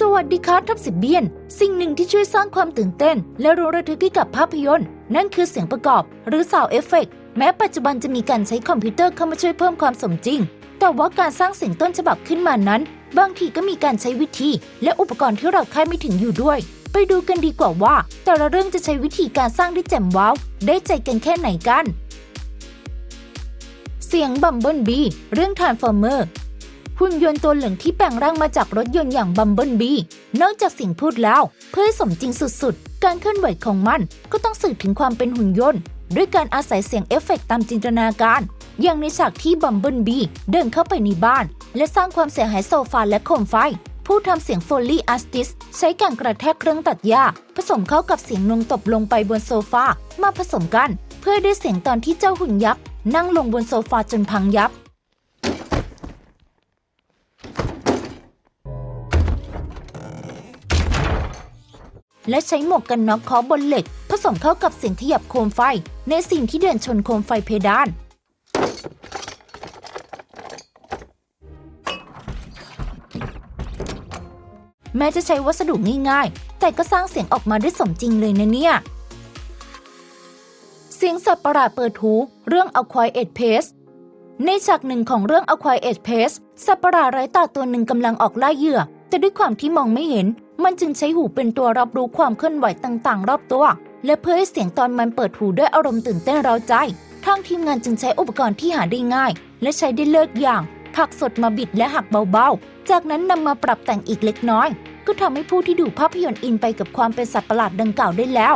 สวัสดีครับทับสิบเบียน สิ่งหนึ่งที่ช่วยสร้างความตื่นเต้น และรู้ระทึกให้กับภาพยนตร์ นั่นคือเสียงประกอบ หรือสาวเอฟเฟกแม้ปัจจุบันจะมีการใช้คอมพิวเตอร์เข้ามาช่วยเพิ่มความสมจริง แต่ว่าการสร้างเสียงต้นฉบับขึ้นมานั้น บางทีก็มีการใช้วิธี และอุปกรณ์ที่เราคาดไม่ถึงอยู่ด้วย ไปดูกันดีกว่าว่า แต่ละเรื่องจะใช้วิธีการสร้างได้แจ่มว้าวได้ใจกันแค่ไหนกัน เสียงบัมเบิลบีเรื่องท หุ่นยนต์ตัวเหลืองที่แปลงร่างมาจากรถยนต์อย่างบัมเบิลบีนอกจากสียงพูดแล้ว เพื่อสมจริงสุดๆ การเคลื่อนไหวของมันก็ต้องสื่อถึงความเป็นหุ่นยนต์ ด้วยการอาศัยเสียงเอฟเฟกต์ตามจินตนาการ อย่างในฉากที่บัมเบิลบีเดินเข้าไปในบ้าน และสร้างความเสียหายโซฟาและโคมไฟ ผู้ทำเสียงโฟลี่อาร์ติสใช้การกระแทกเครื่องตัดหญ้าผสมเข้ากับเสียงนงตบลงไปบนโซฟามาผสมกัน เพื่อได้เสียงตอนที่เจ้าหุ่นยักษ์นั่งลงบนโซฟาจนพังยับ และใช้หมวกกันน็อกเคาะบนเหล็ก ผสมเข้ากับเสียงขยับโคมไฟ ในสิ่งที่เดินชนโคมไฟเพดาน แม้จะใช้วัสดุง่ายๆ แต่ก็สร้างเสียงออกมาได้สมจริงเลยนะเนี่ย เสียงสัตว์ประหลาดเปิดหูเรื่อง A Quiet Pace ในฉากหนึ่งของเรื่อง A Quiet Pace สัตว์ประหลาดไร้ตาตัวหนึ่งกำลังออกล่าเหยื่อ แต่ด้วยความที่มองไม่เห็น มันจึงใช้หูเป็นตัวรับรู้ความเคลื่อนไหวต่างๆ รอบตัว และเพื่อให้เสียงตอนมันเปิดหูด้วยอารมณ์ตื่นเต้นเร้าใจ ทางทีมงานจึงใช้อุปกรณ์ที่หาได้ง่าย และใช้ได้เลิกอย่าง ผักสดมาบิดและหักเบาๆ จากนั้นนำมาปรับแต่งอีกเล็กน้อย ก็ทำให้ผู้ที่ดูภาพยนตร์อินไปกับความเป็นสัตว์ประหลาดดังกล่าวได้แล้ว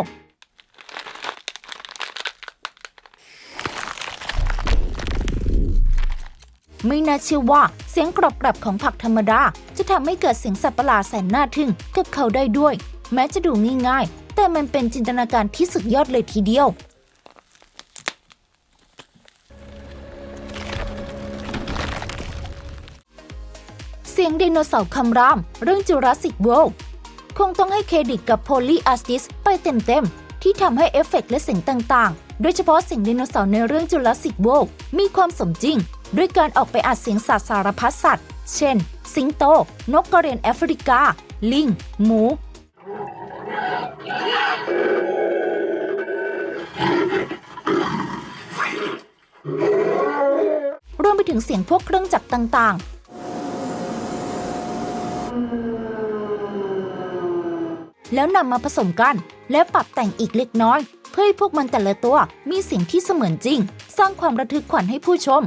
ไม่น่าเชื่อว่าเสียงกรอบกรับของผักธรรมดา จะทำให้เกิดเสียงสัตว์ประหลาดแสนน่าทึ่งกับเขาได้ด้วย แม้จะดูง่ายๆ แต่มันเป็นจินตนาการที่สุดยอดเลยทีเดียวเสียงไดโนเสาร์คำราม เรื่อง Jurassic World คงต้องให้เครดิตกับ Poly Artist ไปเต็มๆ ที่ทำให้เอฟเฟกต์และเสียงต่างๆ โดยเฉพาะเสียงไดโนเสาร์ในเรื่อง Jurassic World มีความสมจริง ด้วยการออกไปอัดเสียงสัตว์สารพัดสัตว์ เช่น สิงโต นกกระเรียนแอฟริกา ลิง หมู รวมไปถึงเสียงพวกเครื่องจักรต่าง ๆ แล้วนำมาผสมกัน และปรับแต่งอีกเล็กน้อย เพื่อให้พวกมันแต่ละตัวมีเสียงที่เสมือนจริง สร้างความระทึกขวัญให้ผู้ชม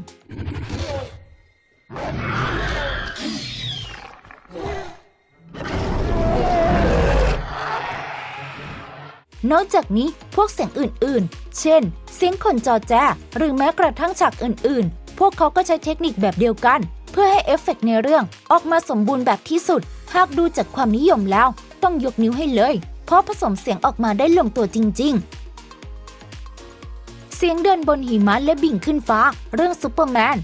นอกจากนี้พวกเสียงอื่นๆ เช่น เสียงคนจอแจ หรือแม้กระทั่งฉากอื่นๆ พวกเขาก็ใช้เทคนิคแบบเดียวกัน เพื่อให้เอฟเฟกต์ในเรื่องออกมาสมบูรณ์แบบที่สุด หากดูจากความนิยมแล้ว ต้องยกนิ้วให้เลย เพราะผสมเสียงออกมาได้ลงตัวจริง ๆเสียงเดินบนหิมะและบิ่งขึ้นฟ้า เรื่องซูเปอร์แมน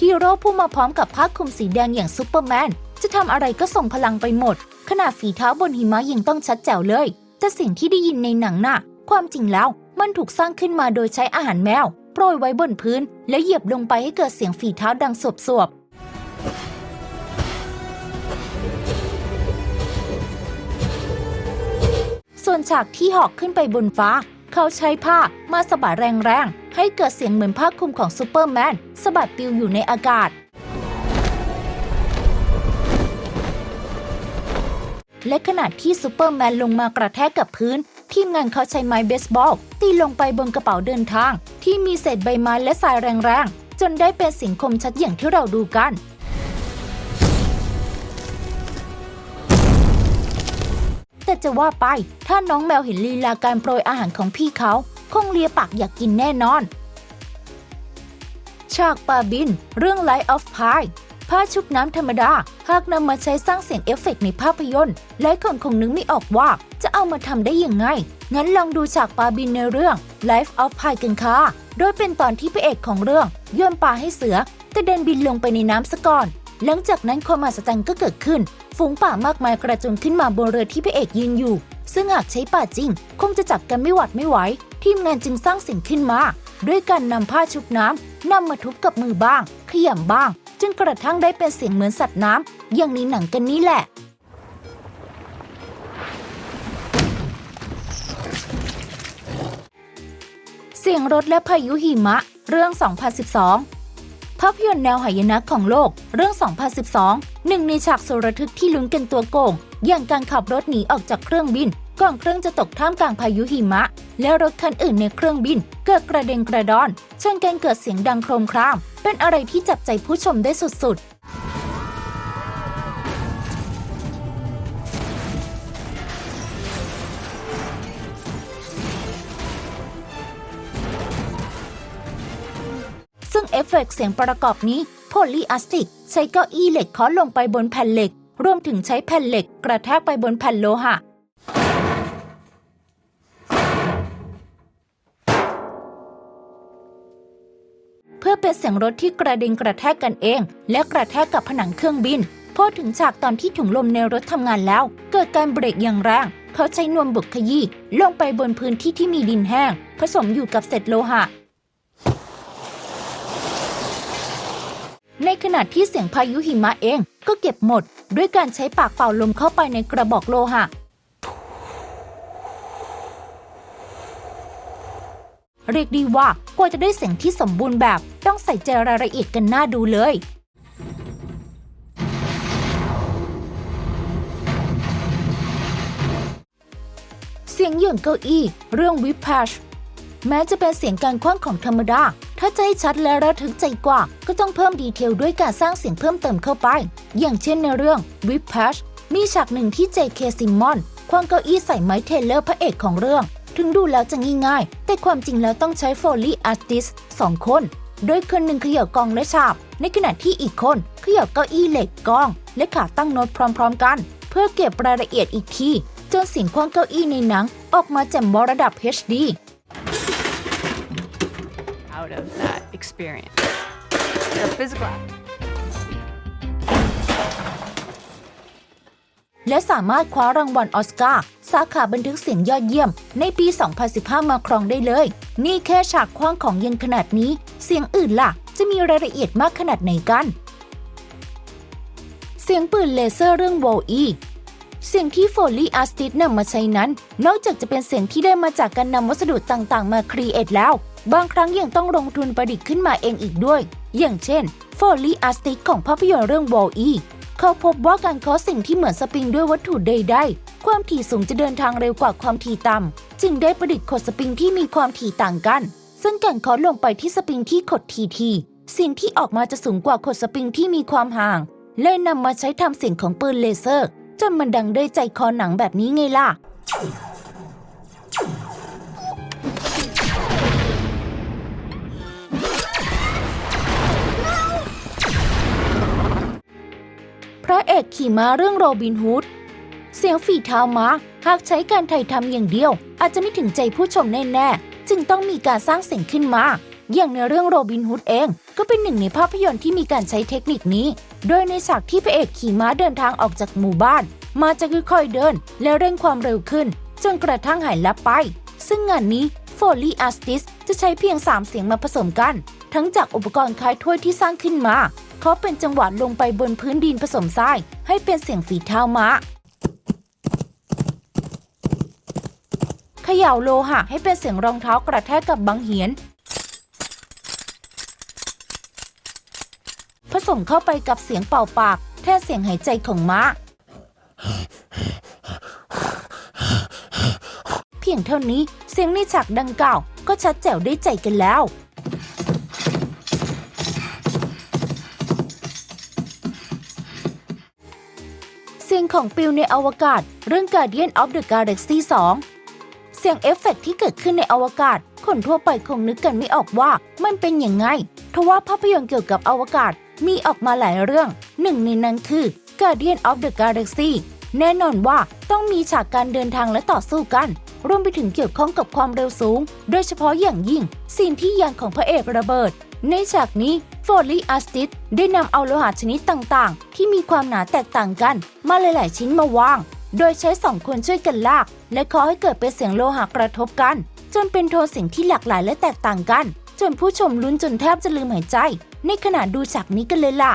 ฮีโร่ผู้มาพร้อมกับผ้าคลุมสีแดงอย่างซูเปอร์แมนจะทำอะไรก็ส่งพลังไปหมด ขนาดฝีเท้าบนหิมะยังต้องชัดแจ๋วเลย แต่สิ่งที่ได้ยินในหนังน่ะ ความจริงแล้วมันถูกสร้างขึ้นมาโดยใช้อาหารแมว โปรยไว้บนพื้น แล้วเหยียบลงไปให้เกิดเสียงฝีเท้าดังสวบๆส่วนฉากที่หอกขึ้นไปบนฟ้า เขาใช้ผ้ามาสะบัดแรงๆ ให้เกิดเสียงเหมือนผ้าคลุมของซูเปอร์แมนสะบัดปลิวอยู่ในอากาศ และขณะที่ซูเปอร์แมนลงมากระแทกกับพื้น ทีมงานเขาใช้ไม้เบสบอลตีลงไปบนกระเป๋าเดินทาง ที่มีเศษใบไม้และทรายแรงๆ จนได้เป็นสิ่งคมชัดอย่างที่เราดูกัน แต่จะว่าไป ถ้าน้องแมวเห็นลีลาการโปรยอาหารของพี่เขา คงเลียปากอยากกินแน่นอน ฉากปลาบิน เรื่อง Light of Pi ผ้าชุบน้ำธรรมดา หากนำมาใช้สร้างเสียงเอฟเฟกต์ในภาพยนตร์หลายคนคงนึกไม่ออกว่าจะเอามาทำได้ยังไง งั้นลองดูฉากปลาบินในเรื่อง Life of Pi กันค่ะ โดยเป็นตอนที่พระเอกของเรื่องโยนปลาให้เสือแต่เดินบินลงไปในน้ำซะก่อน หลังจากนั้นความมหัศจรรย์ก็เกิดขึ้น ฝูงป่ามากมายกระโจนขึ้นมาบนเรือที่พระเอกยืนอยู่ ซึ่งหากใช้ป่าจริง คงจะจับกันไม่หวัดไม่ไหว ทีมงานจึงสร้างสิ่งขึ้นมา ด้วยการนำผ้าชุบน้ำนำมาทุบกับมือบ้าง ขยำบ้าง จนกระทั่งได้เป็นเสียงเหมือนสัตว์น้ำอย่างในหนังกันนี่แหละ เสียงรถและพายุหิมะ เรื่อง 2012 ภาพยนตร์แนวหายนะของโลก เรื่อง 2012 หนึ่งในฉากสุรทึกที่ลุ้นกันตัวโกง อย่างการขับรถหนีออกจากเครื่องบินก่อนเครื่องจะตกท่ามกลางพายุหิมะ และรถคันอื่นในเครื่องบิน เกิดกระเด็นกระดอนจนกันเกิดเสียงดังโครมคราม เป็นอะไรที่จับใจผู้ชมได้สุดๆซึ่งเอฟเฟกต์เสียงประกอบนี้โพลีอาสติก ใช้เก้าอี้เหล็กเคาะลงไปบนแผ่นเหล็ก รวมถึงใช้แผ่นเหล็กกระแทกไปบนแผ่นโลหะ เป็นเสียงรถที่กระเด็นกระแทกกันเอง และกระแทกกับผนังเครื่องบิน พอถึงฉากตอนที่ถุงลมในรถทำงานแล้ว เกิดการเบรกอย่างแรง เขาใช้นวมบุกขยี้ลงไปบนพื้นที่ที่มีดินแห้ง ผสมอยู่กับเศษโลหะ ในขณะที่เสียงพายุหิมะเองก็เก็บหมด ด้วยการใช้ปากเป่าลมเข้าไปในกระบอกโลหะ เรียกได้ว่ากว่าจะได้เสียงที่สมบูรณ์แบบ ต้องใส่ใจรายละเอียดกันน่าดูเลยเสียงหย่อนเก้าอี้ เรื่องวิพ a ชแม้จะเป็นเสียงการคว้างของธรรมดา ถ้าจะให้ชัดและระทึกใจกว่า ก็ต้องเพิ่มดีเทลด้วยการสร้างเสียงเพิ่มเติมเข้าไป อย่างเช่นในเรื่อง Whip p a s h มีฉากหนึ่งที่ J.K. Simmons คว้างเก้าอี้ใส่ไม้เทเลอร์พระเอกของเรื่อง ถึงดูแล้วจะง่ายๆ แต่ความจริงแล้วต้องใช้ Foley Artist สองคน โดยคนหนึ่งเขย่ากองและฉาบ ในขณะที่อีกคนเขย่าเก้าอี้เหล็กกอง และขาตั้งโน้ตพร้อมๆกัน เพื่อเก็บรายละเอียดอีกทีจนเสียงคว้างเก้าอี้ในหนัง ออกมาแจ่มบระดับ HD out of that experience. The physical และสามารถคว้ารางวัลออสการ์ สาขาบันทึกเสียงยอดเยี่ยม ในปี 2015 มาครองได้เลย นี่แค่ฉากคว้างของยังขนาดนี้ เสียงอื่นล่ะ จะมีรายละเอียดมากขนาดไหนกัน เสียงปืนเลเซอร์เรื่องโวอีเสียงที่โฟลีอาร์ติสนำมาใช้นั้น นอกจากจะเป็นเสียงที่ได้มาจากการนำวัสดุต่างๆ มาครีเอทแล้ว บางครั้งยังต้องลงทุนประดิษฐ์ขึ้นมาเองอีกด้วย อย่างเช่นโฟลีอาร์ติสของภาพยนตร์เรื่องโวอี เขาพบว่าการเคาะสิ่งที่เหมือนสปริงด้วยวัตถุใดๆ ความถี่สูงจะเดินทางเร็วกว่าความถี่ต่ำ จึงได้ประดิษฐ์ขดสปริงที่มีความถี่ต่างกัน ซึ่งการเคาะลงไปที่สปริงที่ขดทีทีเสียงที่ออกมาจะสูงกว่าขดสปริงที่มีความห่าง เลยนำมาใช้ทำเสียงของปืนเลเซอร์ จนมันดังได้ใจคอหนังแบบนี้ไงล่ะ ระเอกขี่ม้าเรื่องโรบินฮูด เสียงฝีเท้าม้าหากใช้การถ่ายทำอย่างเดียว อาจจะไม่ถึงใจผู้ชมแน่ๆ จึงต้องมีการสร้างเสียงขึ้นมา อย่างในเรื่องโรบินฮูดเอง ก็เป็นหนึ่งในภาพยนตร์ที่มีการใช้เทคนิคนี้ โดยในฉากที่พระเอกขี่ม้าเดินทางออกจากหมู่บ้าน มาจะค่อยๆเดิน และเร่งความเร็วขึ้นจนกระทั่งหายลับไป ซึ่งงานนี้ Foley Artist จะใช้เพียง 3 เสียงมาผสมกัน ทั้งจากอุปกรณ์คล้ายถ้วยที่สร้างขึ้นมา เขาเป็นจังหวะลงไปบนพื้นดินผสมทราย ให้เป็นเสียงฝีเท้าม้าเขย่าโลหะให้เป็นเสียงรองเท้ากระแทกกับบังเหียน ผสมเข้าไปกับเสียงเป่าปาก แทนเสียงหายใจของม้า เพียงเท่านี้เสียงในฉากดังกล่าวก็ชัดแจ๋วได้ใจกันแล้ว สียงของปิวในอวกาศ เรื่อง Guardian of the Galaxy 2 เสียงเอฟเฟกต์ที่เกิดขึ้นในอวกาศ คนทั่วไปคงนึกกันไม่ออกว่ามันเป็นอย่างไง ทว่าภาพยนตร์เกี่ยวกับอวกาศมีออกมาหลายเรื่อง หนึ่งในนั้นคือ Guardian of the Galaxy แน่นอนว่าต้องมีฉากการเดินทางและต่อสู้กัน รวมไปถึงเกี่ยวข้องกับความเร็วสูง โดยเฉพาะอย่างยิ่งสิ่งที่ยานของพระเอกระเบิด ในฉากนี้โฟลีอาร์ติสได้นำเอาโลหะชนิดต่างๆ ที่มีความหนาแตกต่างกัน มาหลายๆ ชิ้นมาวาง โดยใช้สองคนช่วยกันลาก และขอให้เกิดเป็นเสียงโลหะกระทบกัน จนเป็นโทนเสียงที่หลากหลายและแตกต่างกัน จนผู้ชมลุ้นจนแทบจะลืมหายใจ ในขณะดูฉากนี้กันเลยล่ะ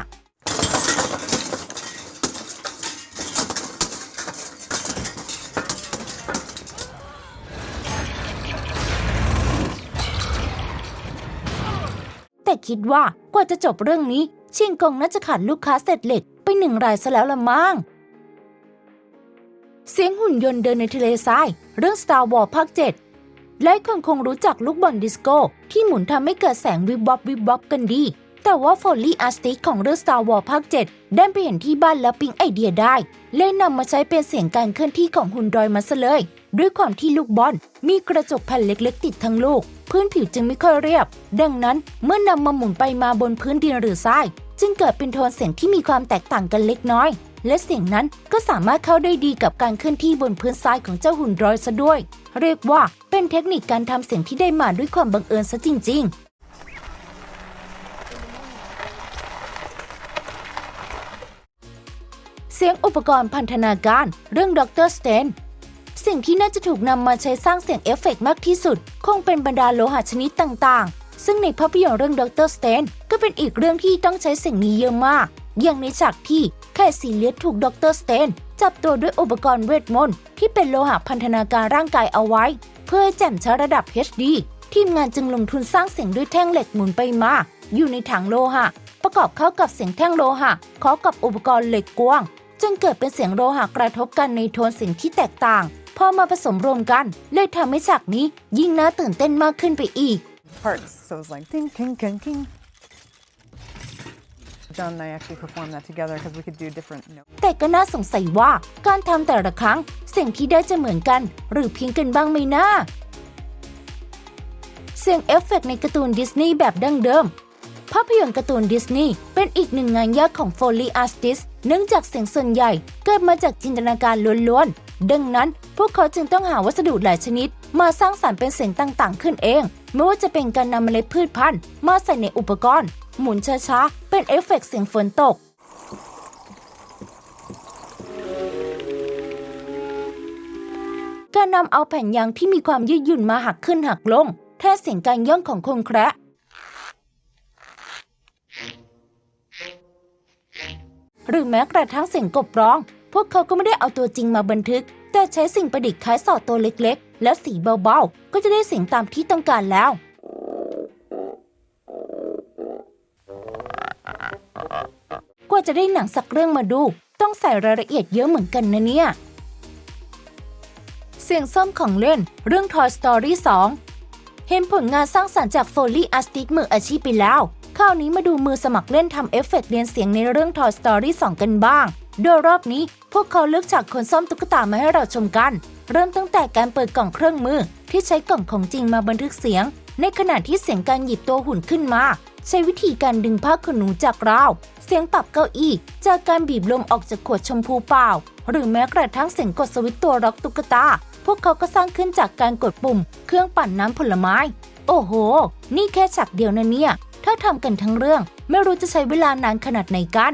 คิดว่ากว่าจะจบเรื่องนี้ ชิงกงน่าจะขาดลูกค้าเสร็จเหล็กไปหนึ่งรายซะแล้วละมั้งเสียงหุ่นยนต์เดินในทะเลทราย เรื่อง Star Wars ภาค 7 หลายคนคงรู้จักลูกบอลดิสโก้ ที่หมุนทำให้เกิดแสงวิบวับวิบวับกันดี แต่ว่าฟอลลี่อาร์ติสของเรื่อง Star Wars ภาค 7 ได้ไปเห็นที่บ้านแล้วปิ๊งไอเดียได้ เลยนำมาใช้เป็นเสียงการเคลื่อนที่ของหุ่นดอยมาซะเลย ด้วยความที่ลูกบอลมีกระจกแผ่นเล็ก ๆ ติดทั้งลูก พื้นผิวจึงไม่ค่อยเรียบ ดังนั้นเมื่อนำมาหมุนไปมาบนพื้นดินหรือทราย จึงเกิดเป็นโทนเสียงที่มีความแตกต่างกันเล็กน้อย และเสียงนั้นก็สามารถเข้าได้ดีกับการเคลื่อนที่บนพื้นทรายของเจ้าหุ่นดรอยซะด้วย เรียกว่าเป็นเทคนิคการทำเสียงที่ได้มาด้วยความบังเอิญซะจริง ๆเสียงอุปกรณ์พันธนาการ เรื่องดรสเตน สิ่งที่น่าจะถูกนำมาใช้สร้างเสียงเอฟเฟกต์มากที่สุด คงเป็นบรรดาโลหะชนิดต่างๆ ซึ่งในภาพยนตร์เรื่องด็อกเตอร์สเตนก็เป็นอีกเรื่องที่ต้องใช้สียงนี้เยอะมาก อย่างในฉากที่แคสซีเลียสถูกด็อกเตอร์สเตนจับตัวด้วยอุปกรณ์เวทมนต์ที่เป็นโลหะพันธนาการร่างกายเอาไว้ เพื่อให้แจ่มชัดระดับ HD ทีมงานจึงลงทุนสร้างเสียงด้วยแท่งเหล็กหมุนไปมา อยู่ในถังโลหะ ประกอบเข้ากับเสียงแท่งโลหะเคากับอุปกรณ์เหล็กกว้างจึงเกิดเป็นเสียงโลหะกระทบกันในโทนเสียงที่แตกต่าง พอมาผสมรวมกัน เลยทำให้ฉากนี้ยิ่งน่าตื่นเต้นมากขึ้นไปอีก parts. So it was like ding, king, king, king. John and I actually performed that together because we could do different notes. แต่ก็น่าสงสัยว่าการทำแต่ละครั้งเสียงที่ได้จะเหมือนกัน หรือเพี้ยนกันบ้างไหมนะเสียงเอฟเฟกต์ในการ์ตูนดิสนีย์แบบดั้งเดิม ภาพยนตร์การ์ตูนดิสนีย์เป็นอีกหนึ่งงานยากของ Foley Artist เนื่องจากเสียงส่วนใหญ่ เกิดมาจากจินตนาการล้วนๆ ดังนั้น พวกเขาจึงต้องหาวัสดุหลายชนิด มาสร้างสรรค์เป็นเสียงต่างๆ ขึ้นเอง ไม่ว่าจะเป็นการนำเมล็ดพืชพันธุ์ มาใส่ในอุปกรณ์ หมุนช้าๆ เป็นเอฟเฟกต์เสียงฝนตก การนำเอาแผ่นยางที่มีความยืดหยุ่นมาหักขึ้นหักลง แทนเสียงการย่องของคนแคระหรือแม้กระทั่งเสียงกบร้อง พวกเขาก็ไม่ได้เอาตัวจริงมาบันทึก แต่ใช้สิ่งประดิษฐ์คล้ายสอดตัวเล็กๆ และสีเบาๆ ก็จะได้เสียงตามที่ต้องการแล้ว กว่าจะได้หนังสักเรื่องมาดู ต้องใส่รายละเอียดเยอะเหมือนกันนะเนี่ย เสียงส้มของเล่น เรื่อง Toy Story 2 เห็นผลงานสร้างสรรค์จาก Foley Artist มืออาชีพไปแล้วคราวนี้มาดูมือสมัครเล่นทำเอฟเฟกต์เรียนเสียงในเรื่อง Toy Story 2 กันบ้าง โดยรอบนี้พวกเขาเลือกฉากคนซ่อมตุ๊กตามาให้เราชมกัน เริ่มตั้งแต่การเปิดกล่องเครื่องมือ ที่ใช้กล่องของจริงมาบันทึกเสียง ในขณะที่เสียงการหยิบตัวหุ่นขึ้นมา ใช้วิธีการดึงผ้าขนหนูจากราวเสียงปรับเก้าอี้จากการบีบลมออกจากขวดชมพูเปล่า หรือแม้กระทั่งเสียงกดสวิตตัวล็อกตุ๊กตา พวกเขาก็สร้างขึ้นจากการกดปุ่ม เครื่องปั่นน้ำผลไม้ โอ้โห นี่แค่ฉากเดียวนะเนี่ย ถ้าทำกันทั้งเรื่อง ไม่รู้จะใช้เวลานานขนาดไหนกัน